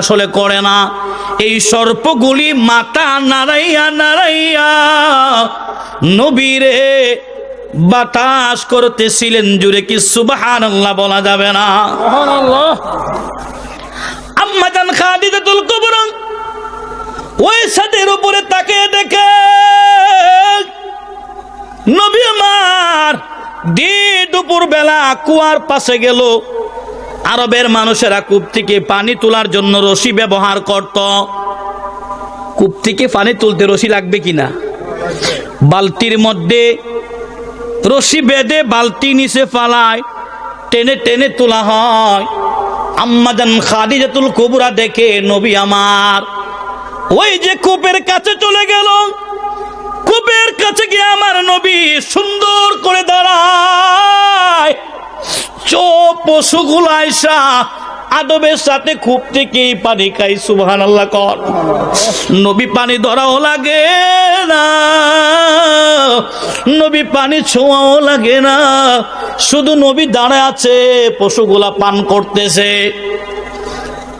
আসলে করে না। এই সর্পগুলি মাথা নাড়াইয়া নাড়াইয়া নবীরে বাতাস করতেছিলেন জুড়ে কি সুবাহান বলা যাবে না। আম্মাজান খাদিজাতুল কুবরা ওই ছাদের উপরে তাকে দেখে নবী আমার দি দুপুর বেলা কুয়ার পাশে গেল। আরবের মানুষেরা কূপ থেকে পানি তোলার জন্য রশি ব্যবহার করত। কূপ থেকে পানি তুলতে রশি লাগবে কিনা? বালতির মধ্যে রশি বেঁধে বালতি নিচে ফালায়, টেনে টেনে তোলা হয়। আম্মাজান খাদিজাতুল কুবরা দেখে, নবী আমার, ওই যে কূপের কাছে চলে গেল। কূপের কাছে গিয়ে আমার নবী সুন্দর করে দাঁড়ায়। পশুগুলো আদবের সাথে খুব থেকেই পানি খাই সুবহান আল্লাহ কর। নবী পানি ধরাও লাগে না, নবী পানি ছোঁয়াও লাগে না। শুধু নবী দাঁড়ায় আছে, পশুগুলা পান করতেছে।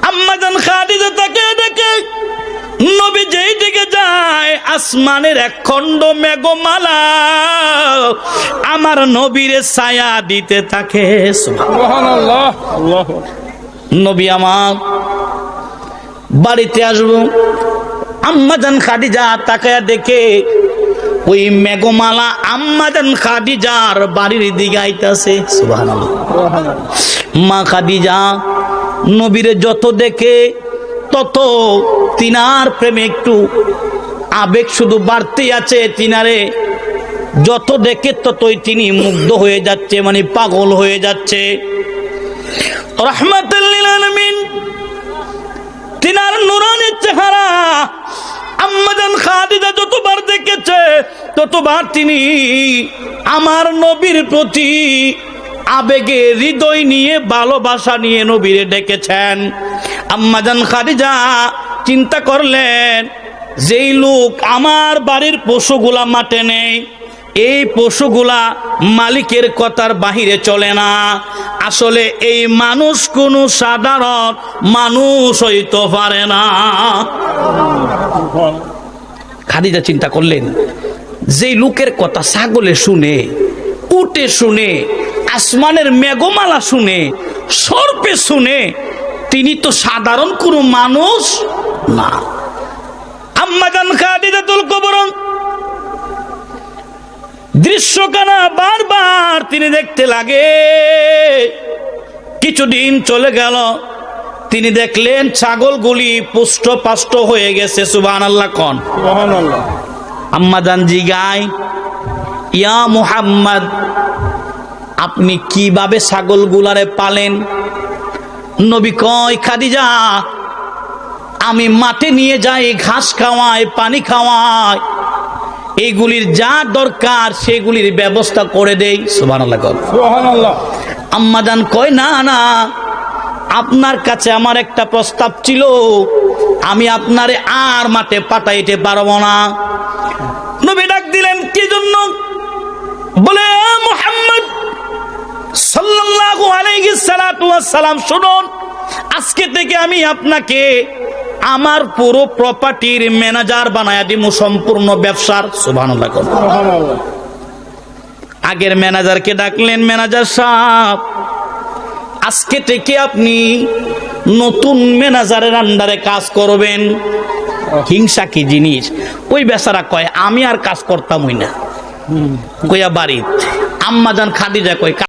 আম্মাজান খাদিজা তাকে ডেকে নবী যেই দিকে আসমানের এক খণ্ড মেঘমালা আমার নবীরে ছায়া দিতে থাকে। নবী আমার বাড়িতে আসব। আম্মাজান খাদিজা তাকায়া দেখে ওই মেঘমালা আম্মাজান খাদিজার বাড়ির দিকে আইতাছে। মা খাদিজা নবীরে যত দেখে তত তিনার প্রেমে একটু আবেগ শুধু বাড়তেই আছে তিনারে। যত দেখে ততই তিনি মুগ্ধ হয়ে যাচ্ছে মানে পাগল হয়ে যাচ্ছে। আলামিন, তিনার নুরানের চেহারা আম্মাজান খাদিজা যতবার দেখেছে, ততবার তিনি আমার নবীর প্রতি আবেগে হৃদয় নিয়ে, ভালোবাসা নিয়ে নবীরে ডেকেছেন। আম্মাজান খাদিজা চিন্তা করলেন যেই লোক আমার বাড়ির পশুগুলা মাঠে নেই, এই পশুগুলা মালিকের কথার বাহিরে চলে না। আসলে এই মানুষ কোনো সাধারণ মানুষ হইতে পারে না। খাদিজা চিন্তা করলেন, যেই লোকের কথা ছাগলে শুনে, উটে শুনে, আসমানের মেঘমালা শুনে, সর্পে শুনে, তিনি তো সাধারণ কোনো মানুষ না। আম্মাজান খাদিজাতুল কবরন দৃশ্যকানা বারবার তিনি দেখতে লাগে। কিছুদিন চলে গেল তিনি দেখলেন ছাগলগুলি পুষ্ট পাষ্ট হয়ে গেছে সুবান আল্লাহ কন আম্মাজান জি গায় ইয়া মুহাম্মদ আপনি কীভাবে ছাগলগুলারে পালেন? নবী কয় খাদিজা আমি মাঠে নিয়ে যাই ঘাস খাওয়াই পানি খাওয়াই। এইগুলির যা দরকার সেগুলির ব্যবস্থা করে দেই। সুবান আম্মাজান কয় না না আপনার কাছে আমার একটা প্রস্তাব ছিল। আমি আপনারে আর মাঠে পাঠাইতে পারব না। নবী ডাক দিলেন কি জন্য? বলে মোহাম্মদ সাল্লাল্লাহু আলাইহি সালাতু সালাম শুনুন আজকে থেকে আমি আপনাকে আমার পুরো প্রপার্টির ম্যানেজার বানায়া দিব সম্পূর্ণ ব্যবসার সুবহানাল্লাহ আগের ম্যানেজারকে ডাকলেন ম্যানেজার সাহেব আজকে থেকে আপনি নতুন ম্যানেজারের আন্ডারে কাজ করবেন। হিংসা কি জিনিস? ওই বেচারা কয় আমি আর কাজ করতামই না। কইয়া বাড়িত আম্মা যান খাদিজা কয়